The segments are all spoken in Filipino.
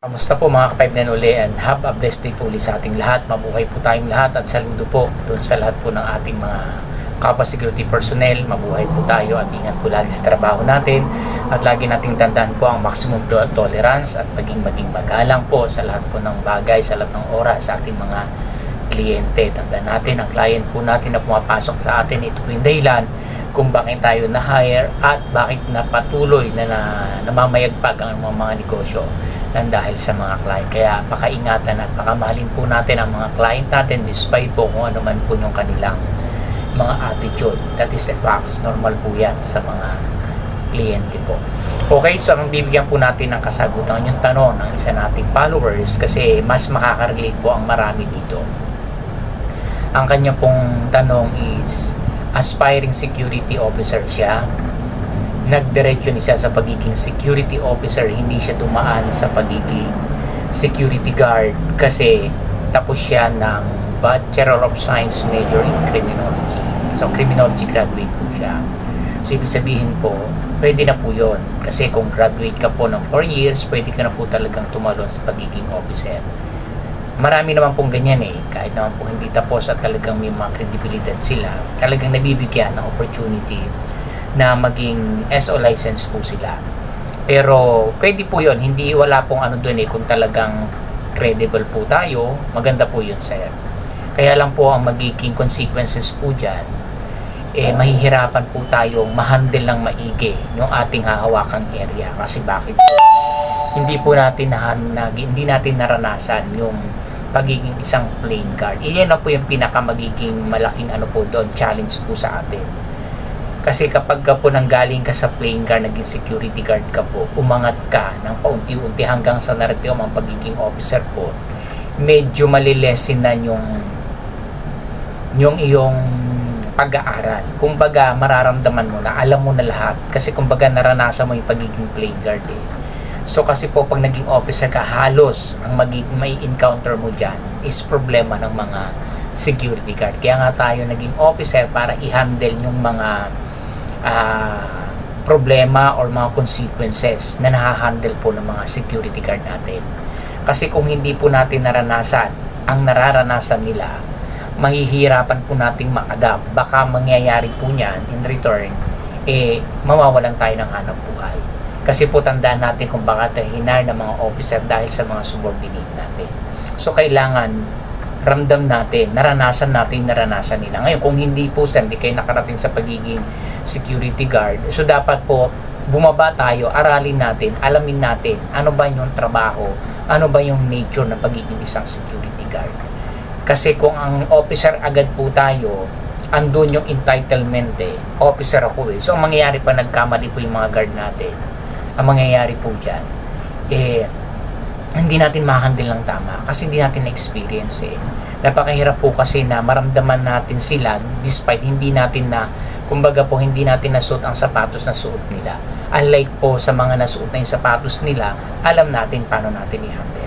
Kamusta po mga kapatid na uli and have a blessed day po ulit sa ating lahat. Mabuhay po tayong lahat at saludo po doon sa lahat po ng ating mga kapwa security personnel. Mabuhay po tayo at ingat po lagi sa trabaho natin. At lagi nating tandaan po ang maximum to- tolerance at maging maging magalang po sa lahat po ng bagay, sa lahat ng oras sa ating mga kliyente. Tandaan natin, ang client po natin na pumapasok sa atin, ito po yung dahilan kung bakit tayo na-hire at bakit napatuloy na, na namamayagpag ang mga, mga negosyo nang dahil sa mga client. Kaya pakaingatan at pakamahalin po natin ang mga client natin despite po kung ano man po yung kanilang mga attitude. That is a fact. Normal po yan sa mga kliyente po. Okay, so ang bibigyan po natin ng kasagutan yung tanong ng isa nating followers kasi mas makaka-relate po ang marami dito. Ang kanya pong tanong is aspiring security officer siya nagdiretso ni siya sa pagiging security officer, hindi siya dumaan sa pagiging security guard kasi tapos siya ng Bachelor of Science major in Criminology. So, criminology graduate po siya. So, ibig sabihin po, pwede na po yon Kasi kung graduate ka po ng 4 years, pwede ka na po talagang tumalon sa pagiging officer. Marami naman pong ganyan eh. Kahit naman po hindi tapos at talagang may mga credibility sila, talagang nabibigyan ng opportunity na maging SO license po sila. Pero pwede po yon hindi wala pong ano doon eh kung talagang credible po tayo, maganda po yun sir. Kaya lang po ang magiging consequences po dyan, eh mahihirapan po tayong mahandle ng maigi yung ating hahawakang area. Kasi bakit po? Hindi po natin na, hindi natin naranasan yung pagiging isang plain guard. Iyan na po yung pinaka magiging malaking ano po doon, challenge po sa atin. Kasi kapag ka po nanggaling ka sa plain guard, naging security guard ka po, umangat ka ng paunti-unti hanggang sa narating ang pagiging officer po, medyo malilesin na yung yung iyong pag-aaral. Kumbaga, mararamdaman mo na, alam mo na lahat. Kasi kumbaga, naranasan mo yung pagiging plain guard eh. So kasi po pag naging officer ka, halos ang magiging may encounter mo dyan is problema ng mga security guard. Kaya nga tayo naging officer para i-handle yung mga ah, problema or mga consequences na nahahandle po ng mga security guard natin. Kasi kung hindi po natin naranasan ang nararanasan nila, mahihirapan po nating makadapt. Baka mangyayari po niyan in return, eh, mawawalan tayo ng hanap buhay. Kasi po tandaan natin kung tayo hinar ng mga officer dahil sa mga subordinate natin. So, kailangan ramdam natin, naranasan natin, naranasan nila. Ngayon, kung hindi po hindi kayo nakarating sa pagiging security guard, so dapat po, bumaba tayo, aralin natin, alamin natin, ano ba yung trabaho, ano ba yung nature ng pagiging isang security guard. Kasi kung ang officer agad po tayo, andun yung entitlement eh, officer ako eh. So, ang mangyayari pa, nagkamali po yung mga guard natin. Ang mangyayari po dyan, eh, hindi natin mahandle ng tama kasi hindi natin na-experience eh. Napakahirap po kasi na maramdaman natin sila despite hindi natin na kumbaga po hindi natin nasuot ang sapatos na suot nila. Unlike po sa mga nasuot na yung sapatos nila, alam natin paano natin i-handle.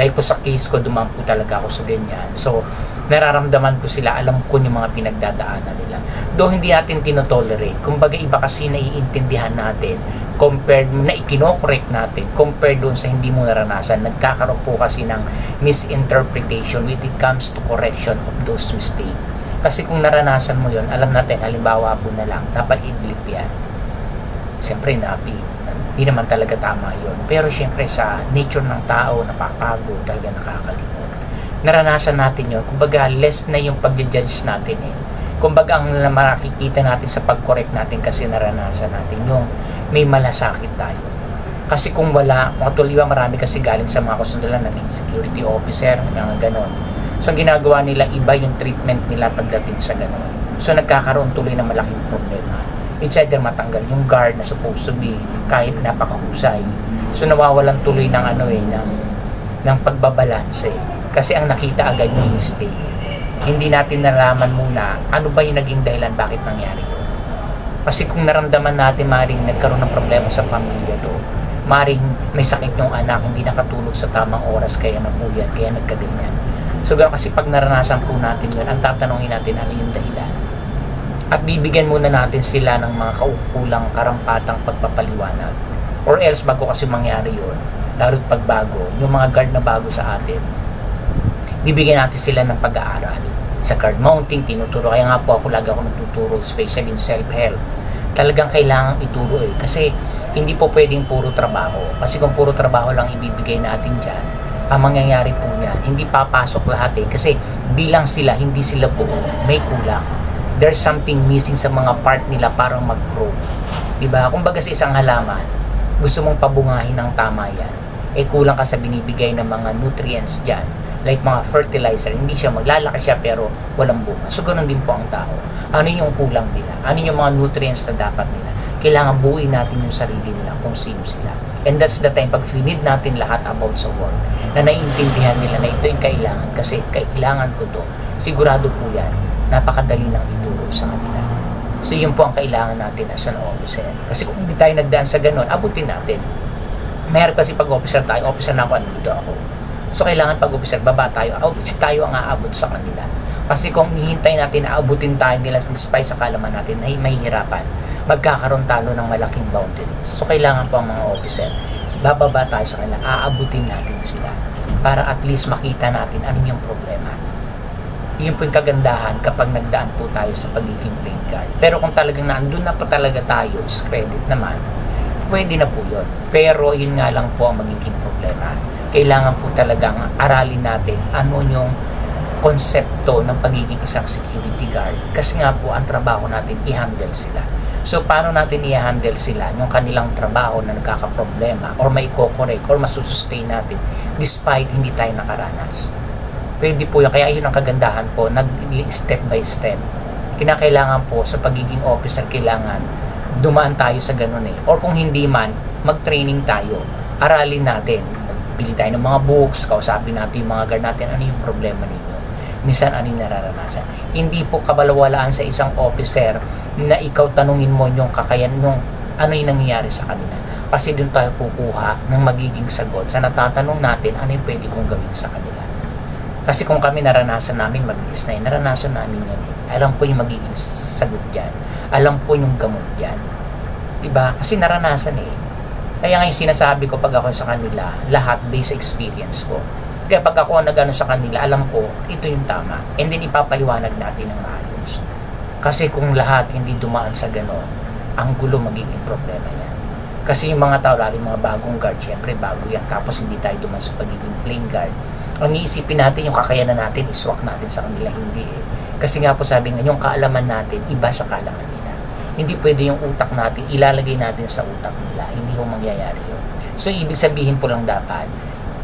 Like po sa case ko, dumaan po talaga ako sa ganyan. So, nararamdaman ko sila, alam ko yung mga pinagdadaanan nila. Though hindi natin tinotolerate, kumbaga iba kasi naiintindihan natin compared na ikinokorek natin compared doon sa hindi mo naranasan nagkakaroon po kasi ng misinterpretation when it comes to correction of those mistakes kasi kung naranasan mo yon alam natin halimbawa po na lang dapat i-blip yan. Siyempre napi hindi naman talaga tama yon pero siyempre sa nature ng tao napapagod talaga nakakalimot. Naranasan natin yon kumbaga less na yung pag-judge natin eh. Kumbaga ang makikita natin sa pag-correct natin kasi naranasan natin yung may malasakit tayo. Kasi kung wala, mga ba marami kasi galing sa mga kasundalan naging security officer, mga ganon. So, ang ginagawa nila, iba yung treatment nila pagdating sa ganon. So, nagkakaroon tuloy ng malaking problema. It's either matanggal yung guard na supposed to be kahit napakahusay. So, nawawalan tuloy ng ano eh, ng, ng pagbabalanse. Kasi ang nakita agad yung mistake. Hindi natin nalaman muna ano ba yung naging dahilan bakit nangyari yun. Kasi kung naramdaman natin maring nagkaroon ng problema sa pamilya to, maring may sakit yung anak, hindi nakatulog sa tamang oras, kaya napuyat, kaya nagkaganyan. So kasi pag naranasan po natin yun, ang tatanungin natin ano yung dahilan. At bibigyan muna natin sila ng mga kaukulang karampatang pagpapaliwanag. Or else bago kasi mangyari yun, lalo't pagbago, yung mga guard na bago sa atin, bibigyan natin sila ng pag-aaral. Sa card mounting, tinuturo. Kaya nga po ako lagi ako nagtuturo, especially in self-help. Talagang kailangan ituro eh. Kasi hindi po pwedeng puro trabaho. Kasi kung puro trabaho lang ibibigay natin dyan, ang mangyayari po niyan, hindi papasok lahat eh. Kasi bilang sila, hindi sila buo. May kulang. There's something missing sa mga part nila para mag-grow. Diba? Kung baga sa isang halaman, gusto mong pabungahin ng tama yan, eh kulang ka sa binibigay ng mga nutrients dyan like mga fertilizer, hindi siya maglalaki siya pero walang bunga. So, ganun din po ang tao. Ano yung kulang nila? Ano yung mga nutrients na dapat nila? Kailangan buuin natin yung sarili nila kung sino sila. And that's the time, pag finid natin lahat about sa work, na naiintindihan nila na ito yung kailangan kasi kailangan ko to, sigurado po yan, napakadali nang ituro sa kanila. So, yun po ang kailangan natin as an officer. Kasi kung hindi tayo nagdaan sa ganun, abutin natin. Mayroon kasi pag officer tayo, officer na ako, andito ako So, kailangan pag-officer, baba tayo. Tayo ang aabot sa kanila. Kasi kung hihintay natin na abutin tayo nila despite sa kalaman natin na mahihirapan, magkakaroon talo ng malaking boundaries. So, kailangan po ang mga officer, bababa tayo sa kanila, aabutin natin sila para at least makita natin ano yung problema. Yun po yung kagandahan kapag nagdaan po tayo sa pagiging plain guard. Pero kung talagang naandun na pa talaga tayo, is credit naman, pwede na po yun. Pero yun nga lang po ang magiging problema kailangan po talagang aralin natin ano yung konsepto ng pagiging isang security guard. Kasi nga po, ang trabaho natin, i-handle sila. So, paano natin i-handle sila yung kanilang trabaho na nagkakaproblema or may correct or masusustain natin despite hindi tayo nakaranas. Pwede po yun. Kaya yun ang kagandahan po, nag-step by step. Kinakailangan po sa pagiging officer, kailangan dumaan tayo sa ganun eh. Or kung hindi man, mag-training tayo. Aralin natin bili tayo ng mga books, kausapin natin yung mga guard natin, ano yung problema ninyo. Minsan, ano nararanasan. Hindi po kabalawalaan sa isang officer na ikaw tanungin mo yung kakayan, yung ano yung nangyayari sa kanila. Kasi doon tayo kukuha ng magiging sagot sa natatanong natin ano yung pwede kong gawin sa kanila. Kasi kung kami naranasan namin mabilis na yun, naranasan namin yan eh. Alam ko yung magiging sagot yan. Alam ko yung gamot yan. Diba? Kasi naranasan eh kaya ngayon sinasabi ko pag ako sa kanila, lahat based experience ko. Kaya pag ako nagano sa kanila, alam ko, ito yung tama. And then ipapaliwanag natin ng maayos. Kasi kung lahat hindi dumaan sa ganon, ang gulo magiging problema yan. Kasi yung mga tao, lalo mga bagong guard, syempre bago yan. Tapos hindi tayo duman sa pagiging plain guard. Ang iisipin natin, yung kakayanan natin, iswak natin sa kanila, hindi eh. Kasi nga po sabi nga, yung kaalaman natin, iba sa kaalaman nila. Hindi pwede yung utak natin, ilalagay natin sa utak nila. Hindi ho mangyayari yun. So, ibig sabihin po lang dapat,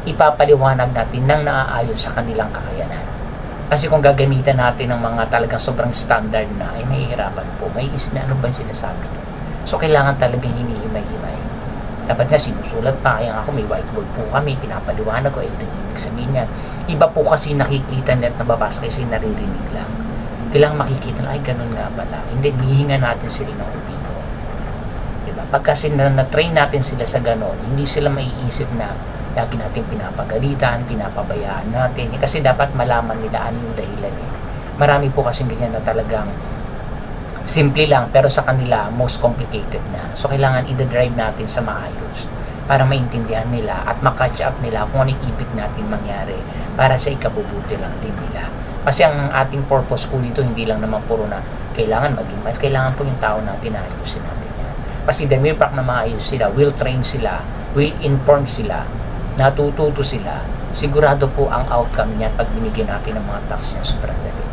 ipapaliwanag natin nang naaayon sa kanilang kakayanan. Kasi kung gagamitan natin ng mga talagang sobrang standard na, ay mahihirapan po. May isip na ano ba yung sinasabi nyo? So, kailangan talagang hinihimay-himay. Dapat nga sinusulat pa. Kaya ako may whiteboard po kami, pinapaliwanag ko. Eh, ibig sabihin niya, iba po kasi nakikita na babasa kasi naririnig lang. Kailangan makikita na, ay ganun nga pala. Hindi, hihinga natin sila ng opinion pag kasi na, na-train natin sila sa ganon, hindi sila maiisip na lagi natin pinapagalitan, pinapabayaan natin. Eh, kasi dapat malaman nila ano yung dahilan eh. Marami po kasing ganyan na talagang simple lang pero sa kanila most complicated na. So kailangan i-drive natin sa maayos para maintindihan nila at makatch up nila kung ano ibig natin mangyari para sa ikabubuti lang din nila. Kasi ang ating purpose po dito hindi lang naman puro na kailangan maging mas, kailangan po yung tao natin na ayusin natin. Kasi the mere fact na maayos sila, will train sila, will inform sila, natututo sila, sigurado po ang outcome niya pag binigyan natin ng mga tax niya sobrang dali.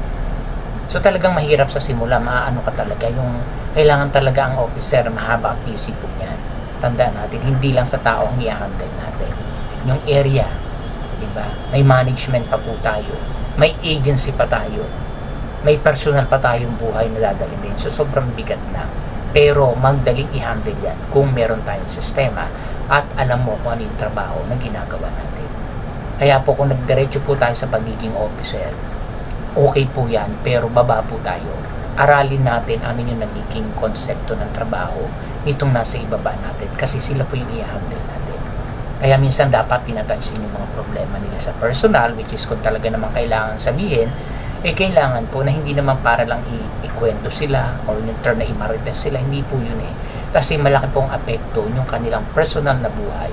So talagang mahirap sa simula, maaano ka talaga, yung kailangan talaga ang officer, mahaba ang PC po niyan. Tandaan natin, hindi lang sa tao ang i-handle natin. Yung area, di ba? May management pa po tayo. May agency pa tayo. May personal pa tayong buhay na dadalhin din. So sobrang bigat na. Pero magdaling i-handle yan kung meron tayong sistema at alam mo kung ano yung trabaho na ginagawa natin. Kaya po kung nagdiretso po tayo sa pagiging officer, okay po yan, pero baba po tayo. Aralin natin ano yung nagiging konsepto ng trabaho nitong nasa ibaba natin kasi sila po yung i-handle natin. Kaya minsan dapat pinatouch yung mga problema nila sa personal which is kung talaga naman kailangan sabihin eh kailangan po na hindi naman para lang i- ikwento sila or yung term na imarites sila, hindi po yun eh. Kasi malaki pong apekto yung kanilang personal na buhay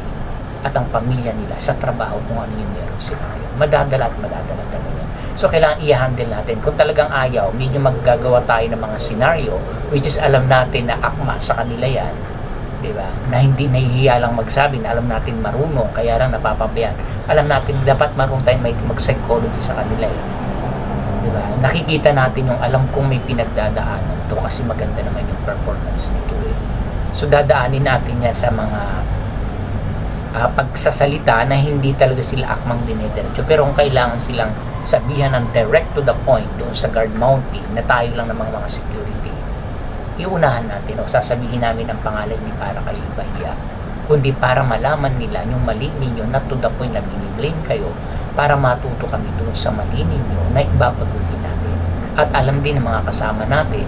at ang pamilya nila sa trabaho kung ano yung meron sila ngayon. Madadala at madadala talaga. So, kailangan i-handle natin. Kung talagang ayaw, medyo maggagawa tayo ng mga scenario, which is alam natin na akma sa kanila yan, di ba? Na hindi nahihiya lang magsabi, na alam natin marunong, kaya lang napapabayaan. Alam natin, dapat marunong tayo may mag-psychology sa kanila eh. Di ba? Nakikita natin yung alam kong may pinagdadaanan to kasi maganda naman yung performance nito eh. So, dadaanin natin yan sa mga ah, pagsasalita na hindi talaga sila akmang dinediretso. Pero kung kailangan silang sabihan ng direct to the point doon sa guard mounting na tayo lang ng mga, mga security, iunahan natin o sasabihin namin ang pangalan hindi para kayo ibahiya, kundi para malaman nila yung mali ninyo na to the point na biniblame kayo para matuto kami doon sa mali ninyo na ibabaguhin natin. At alam din ng mga kasama natin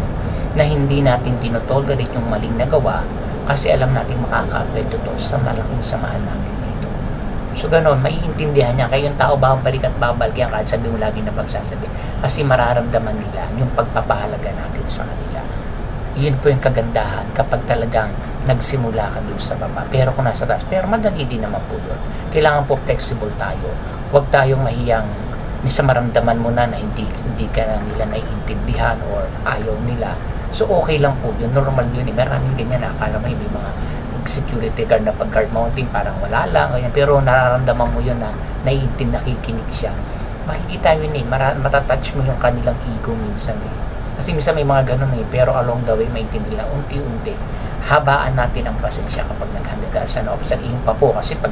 na hindi natin tinotolerate yung maling nagawa kasi alam natin makaka-apekto to sa malaking samahan natin dito. So ganon, maiintindihan niya. Kayong tao babalik at babalik kahit sabi mo lagi na pagsasabi. Kasi mararamdaman nila yung pagpapahalaga natin sa kanila. Yun po yung kagandahan kapag talagang nagsimula ka dun sa baba. Pero kung nasa taas, pero madali din naman po yun. Kailangan po flexible tayo. Huwag tayong mahiyang misa maramdaman mo na na hindi, hindi ka na nila naiintindihan or ayaw nila. So okay lang po yun, normal yun. Eh. Maraming ganyan na akala mo may mga security guard na pag guard mounting parang wala lang. Ganyan. Pero nararamdaman mo yun na naiintin, nakikinig siya. Makikita yun eh, mara- matatouch mo yung kanilang ego minsan eh. Kasi minsan may mga ganun eh, pero along the way maintindihan nila unti-unti. Habaan natin ang pasensya kapag naghanda sa officer. Iyon pa po kasi pag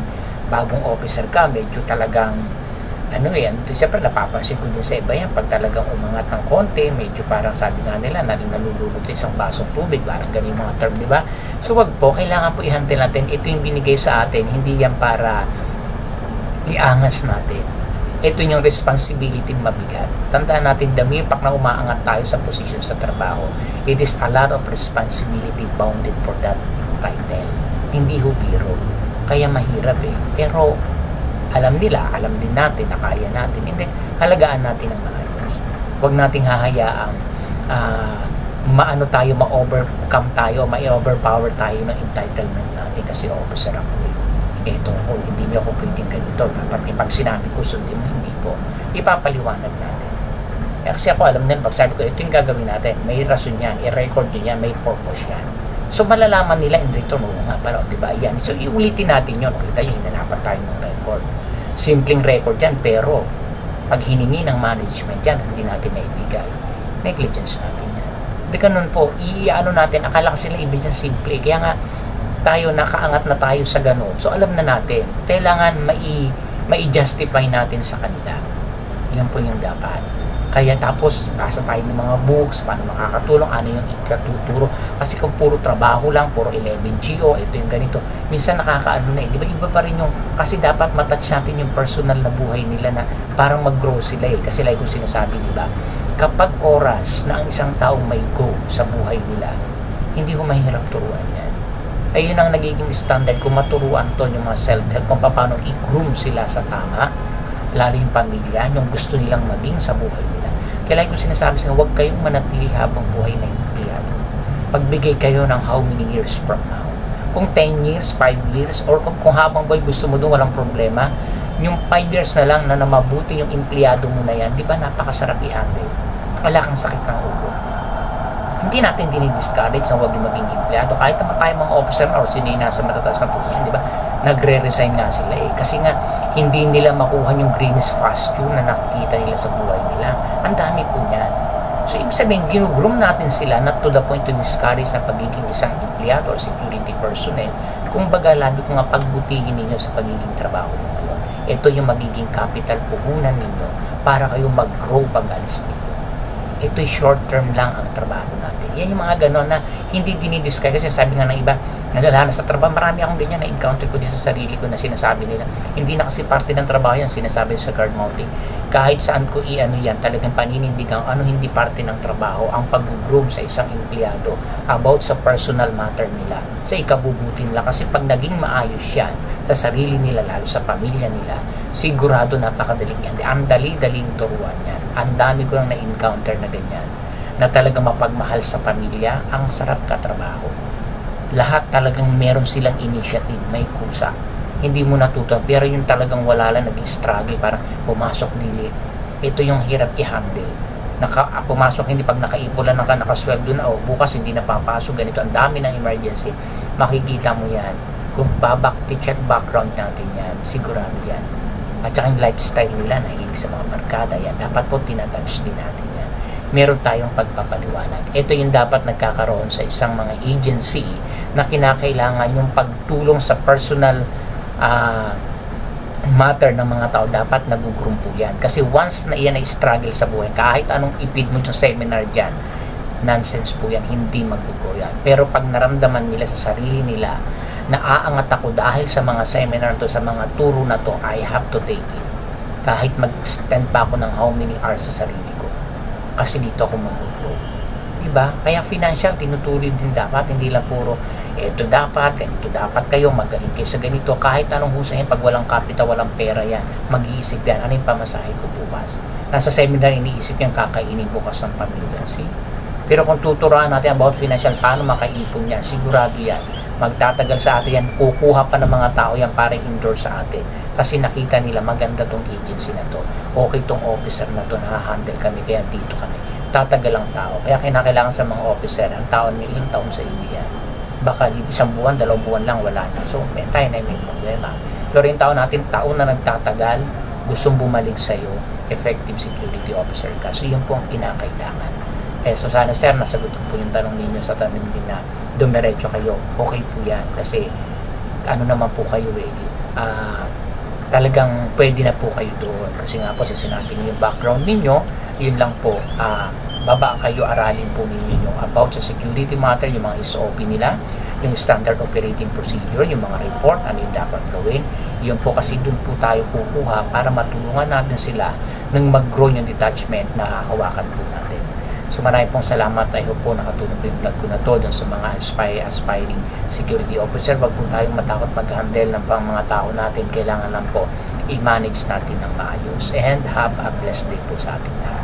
bagong officer ka, medyo talagang ano ano, siyempre napapansin ko din sa iba yan, pag talagang umangat ng konti, medyo parang sabi nga nila, na nalululog sa isang basong tubig, parang ganyan mga term, di ba? So wag po, kailangan po i-handle natin, ito yung binigay sa atin, hindi yan para iangas natin. Ito yung responsibility mabigat. Tandaan natin, damipak na umaangat tayo sa posisyon sa trabaho, it is a lot of responsibility bounded for that title. Hindi ho. Kaya mahirap eh. Pero alam nila, alam din natin na kaya natin. Hindi, halagaan natin ang maayos. Huwag nating hahayaang ah, maano tayo, ma-overcome tayo, ma-overpower tayo ng entitlement natin kasi ako eh. Eto ako, hindi niyo ako pwedeng ganito. Dapat pag sinabi ko, sundin mo, hindi po. Ipapaliwanag natin. Eh, kasi ako alam nila, pag sabi ko, ito yung gagawin natin. May rason yan, i-record nyo yan, may purpose yan. So malalaman nila in return, oo nga pala, di ba? Yan. So iulitin natin yun. Kita nyo, hinanapan tayo ng record. Simpleng record yan, pero pag hiningi ng management yan, hindi natin maibigay. Negligence natin yan. Di ganun po, i-ano natin, akala sila ibig yan simple. Kaya nga, tayo nakaangat na tayo sa ganun. So alam na natin, kailangan mai mai-justify natin sa kanila. Yan po yung dapat. Kaya tapos, nasa tayo ng mga books, paano makakatulong, ano yung ikatuturo. Kasi kung puro trabaho lang, puro 11 GO, ito yung ganito. Minsan nakakaano na eh. Di ba iba pa rin yung, kasi dapat matouch natin yung personal na buhay nila na parang mag-grow sila eh. Kasi like kung sinasabi, di ba? Kapag oras na ang isang tao may go sa buhay nila, hindi ko mahirap turuan yan. Ayun ang nagiging standard kung maturuan to yung mga self-help kung paano i-groom sila sa tama lalo yung pamilya, yung gusto nilang maging sa buhay nila. Kaya like ko sinasabi sa huwag kayong manatili habang buhay na empleyado. Pagbigay kayo ng how many years from now. Kung 10 years, 5 years, or kung, kung habang buhay gusto mo doon, walang problema, yung 5 years na lang na, na mabuti yung empleyado mo na yan, di ba napakasarap i-handle? Wala kang sakit ng ulo. Hindi natin dinidiscourage na huwag yung maging empleyado. Kahit naman tayo mga officer or sino yung nasa na posisyon, di ba? Nagre-resign nga sila eh. Kasi nga, hindi nila makuha yung greatest fortune na nakikita nila sa buhay nila. Ang dami po niyan. So, ibig sabihin, ginugroom natin sila not to the point to discourage sa pagiging isang empleyado or security personnel. Kung baga, labi ko nga pagbutihin ninyo sa pagiging trabaho ngayon. Ito yung magiging capital puhunan ninyo para kayo mag-grow pag alis ninyo. Ito'y short term lang ang trabaho natin. Yan yung mga ganon na hindi dinidiscuss. Kasi sabi nga ng iba, nalala sa trabaho, marami akong ganyan na-encounter ko din sa sarili ko na sinasabi nila. Hindi na kasi parte ng trabaho yan, sinasabi sa guard mounting. Kahit saan ko i-ano yan, talagang paninindigan ano hindi parte ng trabaho, ang pag-groom sa isang empleyado about sa personal matter nila, sa ikabubuti nila. Kasi pag naging maayos yan, sa sarili nila, lalo sa pamilya nila, sigurado napakadaling yan. Ang dali-daling turuan yan. Ang dami ko lang na-encounter na ganyan na talagang mapagmahal sa pamilya, ang sarap katrabaho. Lahat talagang meron silang initiative, may kusa. hindi mo natutunan. Pero yung talagang wala lang, naging struggle, parang pumasok dili. Ito yung hirap i-handle. Naka, ah, pumasok hindi pag nakaipulan na ka, nakasweldo na, o bukas hindi na papasok, ganito, ang dami ng emergency. Makikita mo yan. Kung babak, check background natin yan, sigurado yan. At saka yung lifestyle nila, nahilig sa mga barkada yan. Dapat po tinatouch din natin. Meron tayong pagpapaliwanag. Ito yung dapat nagkakaroon sa isang mga agency na kinakailangan yung pagtulong sa personal ah, matter ng mga tao dapat nagugrumpo yan. Kasi once na iyan ay struggle sa buhay, kahit anong ipid mo yung seminar dyan, nonsense po yan, hindi magbugo yan. Pero pag naramdaman nila sa sarili nila, naaangat ako dahil sa mga seminar to, sa mga turo na to, I have to take it. Kahit mag-spend pa ako ng how many hours sa sarili. Kasi dito ako mag-grow. Diba? Kaya financial, tinutuloy din dapat, hindi lang puro, ito dapat, ganito dapat kayo, magaling kayo sa ganito. Kahit anong husay yan, pag walang kapital, walang pera yan, mag-iisip yan, ano yung pamasahe ko bukas. Nasa seminar, iniisip yan, kakainin bukas ng pamilya. See? Pero kung tuturuan natin about financial, paano makaipon yan, sigurado yan, magtatagal sa atin yan, kukuha pa ng mga tao yan para endorse sa atin. Kasi nakita nila maganda tong agency na to. Okay tong officer na to, na-handle kami, kaya dito kami. Tatagal ang tao. Kaya kinakailangan sa mga officer, ang taon may ilang taon sa inyo yan. Baka isang buwan, dalawang buwan lang, wala na. So, may tayo na may problema. Pero yung tao natin, taon na nagtatagal, gustong bumalik sa'yo, effective security officer ka. So, yun po ang kinakailangan. Eh, so sana sir, nasagot ko po yung tanong ninyo sa tanong din na dumiretso kayo. Okay po yan. Kasi, ano naman po kayo eh, ah, talagang pwede na po kayo doon. Kasi nga po, sa sinabi niyo yung background ninyo, yun lang po, ah, baba kayo aralin po ninyo about sa security matter, yung mga SOP nila, yung standard operating procedure, yung mga report, ano yung dapat gawin. Yun po kasi doon po tayo kukuha para matulungan natin sila ng mag-grow yung detachment na hawakan po natin. So maraming pong salamat. I hope po nakatulong po yung vlog ko na to dun sa mga aspire, aspiring security officer. Wag po tayong matakot mag-handle ng pang mga tao natin. Kailangan lang po i-manage natin ng maayos. And have a blessed day po sa ating lahat.